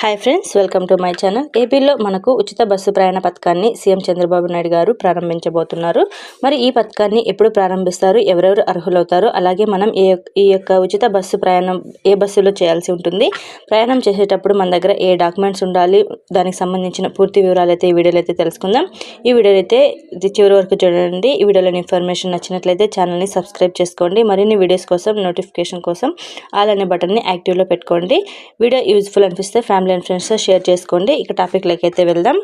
Hi friends welcome to my channel ఏపీలో మనకు ఉచిత బస్సు ప్రయాణ పథకాన్ని సీఎం చంద్రబాబు నాయుడు గారు ప్రారంభించబోతున్నారు. మరి ఈ పథకాన్ని ఎప్పుడు ప్రారంభిస్తారు? ఎవరెవరు అర్హులవుతారు? అలాగే మనం ఏ ఈ యొక్క ఉచిత బస్సు ప్రయాణం ఏ బస్సులో చేయాల్సి ఉంటుంది? ప్రయాణం చేసేటప్పుడు మన దగ్గర ఏ డాక్యుమెంట్స్ ఉండాలి? దానికి సంబంధించిన పూర్తి వివరాలు అయితే ఈ వీడియోలో అయితే తెలుసుకుందాం. ఈ వీడియోలో అయితే ఇది చివరి వరకు చూడండి. ఈ వీడియోలోని ఇన్ఫర్మేషన్ నచ్చినట్లయితే ఛానల్ని సబ్స్క్రైబ్ చేసుకోండి. మరిన్ని వీడియోస్ కోసం నోటిఫికేషన్ కోసం ఆల్ అనే బటన్ని యాక్టివ్లో పెట్టుకోండి. వీడియో యూజ్ఫుల్ అనిపిస్తే ఫ్యామిలీ ఫ్యామిలీ అండ్ ఫ్రెండ్స్తో షేర్ చేసుకోండి. ఇక టాపిక్లోకి అయితే వెళ్దాం.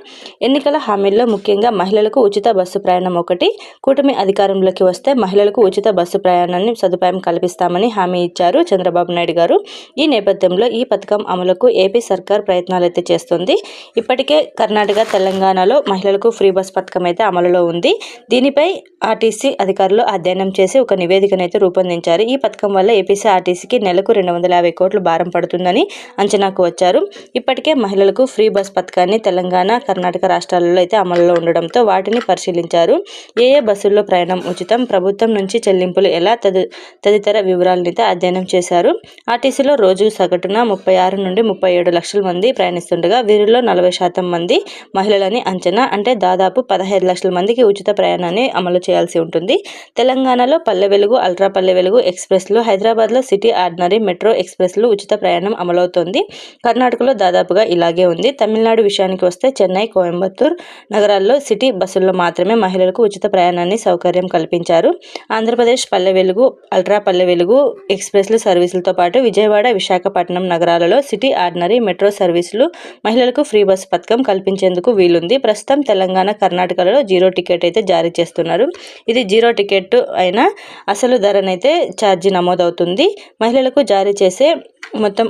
ఎన్నికల హామీల్లో ముఖ్యంగా మహిళలకు ఉచిత బస్సు ప్రయాణం ఒకటి కూటమి అధికారంలోకి వస్తే మహిళలకు ఉచిత బస్సు ప్రయాణాన్ని సదుపాయం కల్పిస్తామని హామీ ఇచ్చారు చంద్రబాబు నాయుడు గారు. ఈ నేపథ్యంలో ఈ పథకం అమలుకు ఏపీ సర్కార్ ప్రయత్నాలు అయితే చేస్తుంది. ఇప్పటికే కర్ణాటక తెలంగాణలో మహిళలకు ఫ్రీ బస్ పథకం అయితే అమలులో ఉంది. దీనిపై ఆర్టీసీ అధికారులు అధ్యయనం చేసి ఒక నివేదికను అయితే రూపొందించారు. ఈ పథకం వల్ల ఏపీసీ ఆర్టీసీకి నెలకు రెండు వందల యాభై కోట్లు భారం పడుతుందని అంచనాకు వచ్చారు. ఇప్పటికే మహిళలకు ఫ్రీ బస్ పథకాన్ని తెలంగాణ కర్ణాటక రాష్ట్రాలలో అయితే అమలులో ఉండడంతో వాటిని పరిశీలించారు. ఏ ఏ బస్సుల్లో ప్రయాణం ఉచితం ప్రభుత్వం నుంచి చెల్లింపులు ఎలా తది తదితర వివరాలనైతే అయితే అధ్యయనం చేశారు. ఆర్టీసీలో రోజు సగటున ముప్పై ఆరు నుండి ముప్పై ఏడు లక్షల మంది ప్రయాణిస్తుండగా వీరిలో నలభై శాతం మంది మహిళలని అంచనా అంటే దాదాపు పదహైదు లక్షల మందికి ఉచిత ప్రయాణాన్ని అమలు చేయాల్సి ఉంటుంది. తెలంగాణలో పల్లె వెలుగు అల్ట్రా పల్లె వెలుగు ఎక్స్ప్రెస్లు హైదరాబాద్లో సిటీ ఆర్డినరీ మెట్రో ఎక్స్ప్రెస్లు ఉచిత ప్రయాణం అమలవుతోంది. కర్ణాటకలో దాదాపుగా ఇలాగే ఉంది. తమిళనాడు విషయానికి వస్తే చెన్నై కోయంబత్తూర్ నగరాల్లో సిటీ బస్సుల్లో మాత్రమే మహిళలకు ఉచిత ప్రయాణాన్ని సౌకర్యం కల్పించారు. ఆంధ్రప్రదేశ్ పల్లె వెలుగు అల్ట్రా పల్లె వెలుగు ఎక్స్ప్రెస్లు సర్వీసులతో పాటు విజయవాడ విశాఖపట్నం నగరాలలో సిటీ ఆర్డినరీ మెట్రో సర్వీసులు మహిళలకు ఫ్రీ బస్సు పథకం కల్పించేందుకు వీలుంది. ప్రస్తుతం తెలంగాణ కర్ణాటకలో జీరో టికెట్ అయితే జారీ చేస్తున్నారు. ఇది జీరో టికెట్ అయినా అసలు ధరనైతే ఛార్జీ నమోదవుతుంది. మహిళలకు జారీ చేసే మొత్తం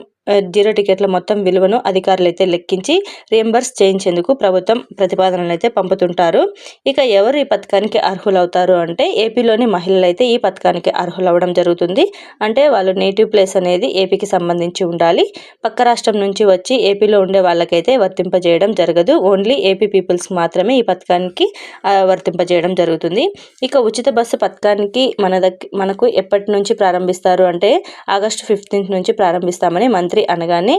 జీరో టికెట్ల మొత్తం విలువను అధికారులు అయితే లెక్కించి రియంబర్స్ చేయించేందుకు ప్రభుత్వం ప్రతిపాదనలు అయితే పంపుతుంటారు. ఇక ఎవరు ఈ పథకానికి అర్హులవుతారు అంటే ఏపీలోని మహిళలు అయితే ఈ పథకానికి అర్హులవ్వడం జరుగుతుంది. అంటే వాళ్ళు నేటివ్ ప్లేస్ అనేది ఏపీకి సంబంధించి ఉండాలి. పక్క రాష్ట్రం నుంచి వచ్చి ఏపీలో ఉండే వాళ్ళకైతే వర్తింపజేయడం జరగదు. ఓన్లీ ఏపీ పీపుల్స్ మాత్రమే ఈ పథకానికి వర్తింపజేయడం జరుగుతుంది. ఇక ఉచిత బస్సు పథకానికి మన దగ్గర మనకు ఎప్పటి నుంచి ప్రారంభిస్తారు అంటే ఆగస్టు ఫిఫ్టీన్త్ నుంచి ప్రారంభిస్తామని మంత్రి మంత్రి అనగానే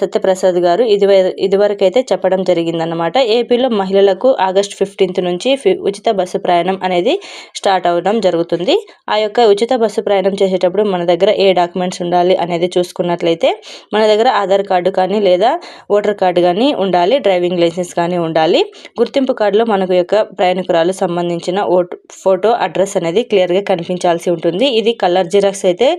సత్యప్రసాద్ గారు ఇది ఇదివరకు అయితే చెప్పడం జరిగిందన్నమాట. ఏపీలో మహిళలకు ఆగస్ట్ ఫిఫ్టీన్త్ నుంచి ఉచిత బస్సు ప్రయాణం అనేది స్టార్ట్ అవ్వడం జరుగుతుంది. ఆ యొక్క ఉచిత బస్సు ప్రయాణం చేసేటప్పుడు మన దగ్గర ఏ డాక్యుమెంట్స్ ఉండాలి అనేది చూసుకున్నట్లయితే మన దగ్గర ఆధార్ కార్డు కానీ లేదా ఓటర్ కార్డు కానీ ఉండాలి డ్రైవింగ్ లైసెన్స్ కానీ ఉండాలి. గుర్తింపు కార్డులో మనకు యొక్క ప్రయాణికురాలు సంబంధించిన ఓటు ఫోటో అడ్రస్ అనేది క్లియర్గా కనిపించాల్సి ఉంటుంది. ఇది కలర్ జిరాక్స్ అయితే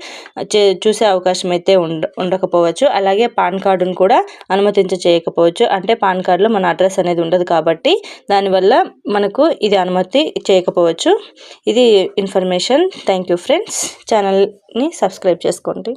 చూసే అవకాశం అయితే ఉండ ఉండకపోవచ్చు. అలాగే పాన్ కార్డును కూడా అనుమతించ చేయకపోవచ్చు. అంటే పాన్ కార్డులో మన అడ్రస్ అనేది ఉండదు కాబట్టి దానివల్ల మనకు ఇది అనుమతి చేయకపోవచ్చు. ఇది ఇన్ఫర్మేషన్. Thank you friends. ఛానల్ని సబ్స్క్రైబ్ చేసుకోండి.